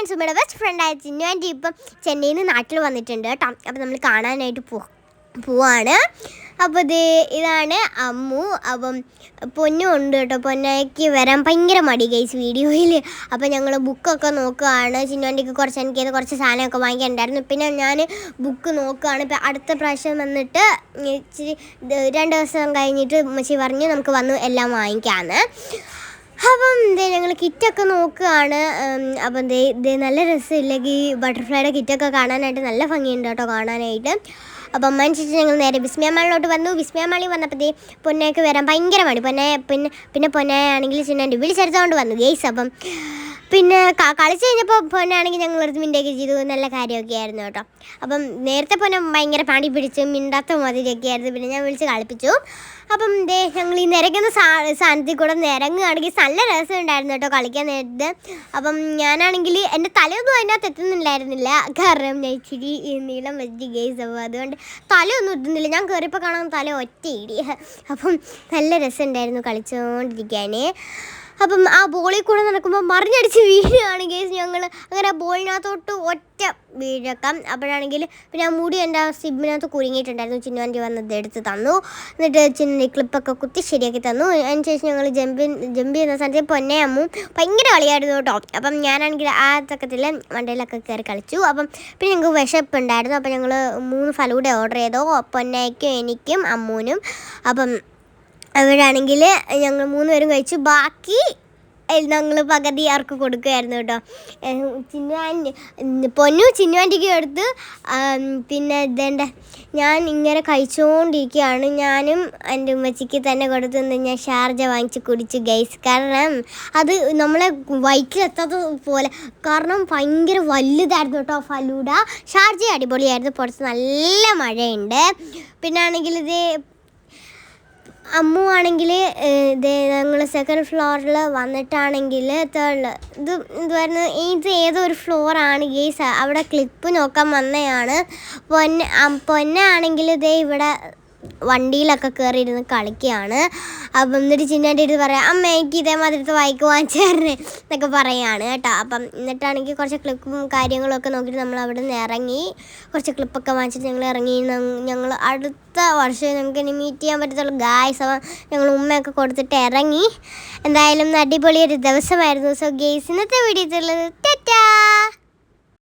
Friends നമ്മുടെ best ഫ്രണ്ടായ Chinnu anti ഇപ്പം ചെന്നൈയിൽ നിന്ന് നാട്ടിൽ വന്നിട്ടുണ്ട് കേട്ടോ. അപ്പം നമ്മൾ കാണാനായിട്ട് പോ പോവാണ്. അപ്പോൾ ഇത് ഇതാണ് അമ്മു. അപ്പം പൊന്നും ഉണ്ട് കേട്ടോ. പൊന്നയ്ക്ക് വരാൻ ഭയങ്കര മടി ഗൈസ് വീഡിയോയിൽ അപ്പം ഞങ്ങൾ ബുക്കൊക്കെ നോക്കുകയാണ്. ചിന്നുവണ്ടിക്ക് കുറച്ച് എനിക്ക് കുറച്ച് സാധനമൊക്കെ വാങ്ങിക്കണ്ടായിരുന്നു പിന്നെ ഞാൻ ബുക്ക് നോക്കുകയാണ്. ഇപ്പം അടുത്ത പ്രാവശ്യം വന്നിട്ട് ഇച്ചിരി രണ്ട് ദിവസം കഴിഞ്ഞിട്ട് ഉമ്മച്ചി പറഞ്ഞു നമുക്ക് വന്ന് എല്ലാം വാങ്ങിക്കാമെന്ന് അപ്പം ഇതേ ഞങ്ങൾ കിറ്റൊക്കെ നോക്കുകയാണ്. അപ്പം ദേ ഇതേ നല്ല രസമില്ലെങ്കിൽ ബട്ടർഫ്ലൈയുടെ കിറ്റൊക്കെ കാണാനായിട്ട് നല്ല ഭംഗിയുണ്ട് കേട്ടോ കാണാനായിട്ട്. അപ്പം അമ്മ അനുസരിച്ച് ഞങ്ങൾ നേരെ വിസ്മയമാളിലോട്ട് വന്നു. വിസ്മയമാളി വന്നപ്പോൾ ദേ പൊന്നയൊക്കെ വരാൻ ഭയങ്കര മടി. പൊന്നെ പിന്നെ പിന്നെ പൊന്നയാണെങ്കിൽ ചിന്നെ വിളിച്ചെടുത്തുകൊണ്ട് വന്നു. ഗെയ്സ് അപ്പം പിന്നെ കളിച്ച് കഴിഞ്ഞപ്പോൾ പൊന്നാണെങ്കിൽ ഞങ്ങൾ എടുത്ത് മിണ്ടൊക്കെ ചെയ്തു. നല്ല കാര്യമൊക്കെ ആയിരുന്നു കേട്ടോ. അപ്പം നേരത്തെ പൊന്നെ ഭയങ്കര പണി പിടിച്ച് മിണ്ടാത്ത മാതിരിയൊക്കെ ആയിരുന്നു. പിന്നെ ഞാൻ വിളിച്ച് കളിപ്പിച്ചു. അപ്പം ദേ ഞങ്ങൾ ഈ നിരക്കുന്ന സാ സാധനത്തിൽ കൂടെ നിരങ്ങുകയാണെങ്കിൽ നല്ല രസം ഉണ്ടായിരുന്നു കേട്ടോ കളിക്കാൻ നേരത്ത്. അപ്പം ഞാനാണെങ്കിൽ എന്റെ തലയൊന്നും അതിനകത്ത് എത്തുന്നില്ലായിരുന്നില്ല. കാരണം ഞാൻ ഇച്ചിരി നീളം വെച്ച് ഗേസ് അപ്പോൾ അതുകൊണ്ട് തലയൊന്നും എത്തുന്നില്ല. ഞാൻ കയറിയപ്പോൾ കാണാൻ തല ഒറ്റ ഇടി അപ്പം നല്ല രസമുണ്ടായിരുന്നു കളിച്ചുകൊണ്ടിരിക്കാൻ അപ്പം ആ ബോളിൽ കൂടെ നടക്കുമ്പോൾ മറിഞ്ഞടിച്ച് വീഴുകയാണ് കേസ് ഞങ്ങൾ അങ്ങനെ ബോളിനകത്തോട്ട് ഒറ്റ വീഴക്കാം. അപ്പോഴാണെങ്കിൽ പിന്നെ ആ മുടി എന്റെ ആ സിബിനകത്ത് കുരുങ്ങിയിട്ടുണ്ടായിരുന്നു. ചിന്നുവാന്റെ വന്നത് എടുത്ത് തന്നു. എന്നിട്ട് ചിന്നി ക്ലിപ്പൊക്കെ കുത്തി ശരിയാക്കി തന്നു. അതിന് ശേഷം ഞങ്ങൾ ജമ്പി ജമ്പി എന്ന സ്ഥലത്ത് പൊന്നെ അമ്മും ഭയങ്കര കളിയായിരുന്നു കേട്ടോ. അപ്പം ഞാനാണെങ്കിൽ ആ തക്കത്തിൽ മണ്ടയിലൊക്കെ കയറി കളിച്ചു. അപ്പം പിന്നെ ഞങ്ങൾക്ക് വിശപ്പുണ്ടായിരുന്നു. അപ്പം ഞങ്ങൾ മൂന്ന് ഫലൂടെ ഓർഡർ ചെയ്തു. പൊന്നയ്ക്കും എനിക്കും അമ്മൂനും അപ്പം അവരാണെങ്കിൽ ഞങ്ങൾ മൂന്ന് പേരും കഴിച്ചു. ബാക്കി ഞങ്ങൾ പകുതി ആർക്ക് കൊടുക്കുമായിരുന്നു കേട്ടോ. ചിന്നുവാന്റെ പൊന്നു ചിന്നുവാന്റിക്ക് എടുത്ത് പിന്നെ ഇതെന്റെ ഞാൻ ഇങ്ങനെ കഴിച്ചുകൊണ്ടിരിക്കുകയാണ് ഞാനും എന്റെ ഉമ്മച്ചിക്ക് തന്നെ കൊടുത്തു നിന്ന് ഞാൻ ഷാർജ വാങ്ങിച്ച് കുടിച്ച് ഗൈസ്. കാരണം അത് നമ്മളെ വയറ്റിലെത്താത്ത പോലെ കാരണം ഭയങ്കര വലുതായിരുന്നു കേട്ടോ ഫലൂഡ. ഷാർജ അടിപൊളിയായിരുന്നു. പുറത്ത് നല്ല മഴയുണ്ട്. പിന്നെ ആണെങ്കിൽ ഇത് അമ്മു ആണെങ്കിൽ ഇത് ഞങ്ങൾ സെക്കൻഡ് ഫ്ലോറിൽ വന്നിട്ടാണെങ്കിൽ തേർഡിൽ ഇത് എന്തുവായിരുന്നു ഇത് ഏതൊരു ഫ്ലോറാണ് ഗേസ് അവിടെ ക്ലിപ്പ് നോക്കാൻ വന്നതാണ് പൊന്ന പൊന്നാണെങ്കിൽ ഇതേ ഇവിടെ വണ്ടിയിലൊക്കെ കയറി ഇരുന്ന് കളിക്കുകയാണ്. അപ്പം എന്നിട്ട് ചിന്നാന്റെ അടുത്ത് പറയാം അമ്മ എനിക്ക് ഇതേമാതിരത്തെ ബൈക്ക് വാങ്ങിച്ചേരണേ എന്നൊക്കെ പറയുകയാണ് കേട്ടോ. അപ്പം എന്നിട്ടാണെങ്കിൽ കുറച്ച് ക്ലിപ്പും കാര്യങ്ങളൊക്കെ നോക്കിയിട്ട് നമ്മൾ അവിടെ നിന്ന് ഇറങ്ങി. കുറച്ച് ക്ലിപ്പൊക്കെ വാങ്ങിച്ചിട്ട് ഞങ്ങൾ ഇറങ്ങി. ഞങ്ങൾ അടുത്ത വർഷം ഞങ്ങൾക്ക് ഇനി മീറ്റ് ചെയ്യാൻ പറ്റത്തുള്ളൂ. ഗായ്സ് അപ്പം ഞങ്ങൾ ഉമ്മയൊക്കെ കൊടുത്തിട്ട് ഇറങ്ങി. എന്തായാലും അടിപൊളി ഒരു ദിവസമായിരുന്നു. സോ ഗെയ്സ് ഇന്നത്തെ വീഡിയോ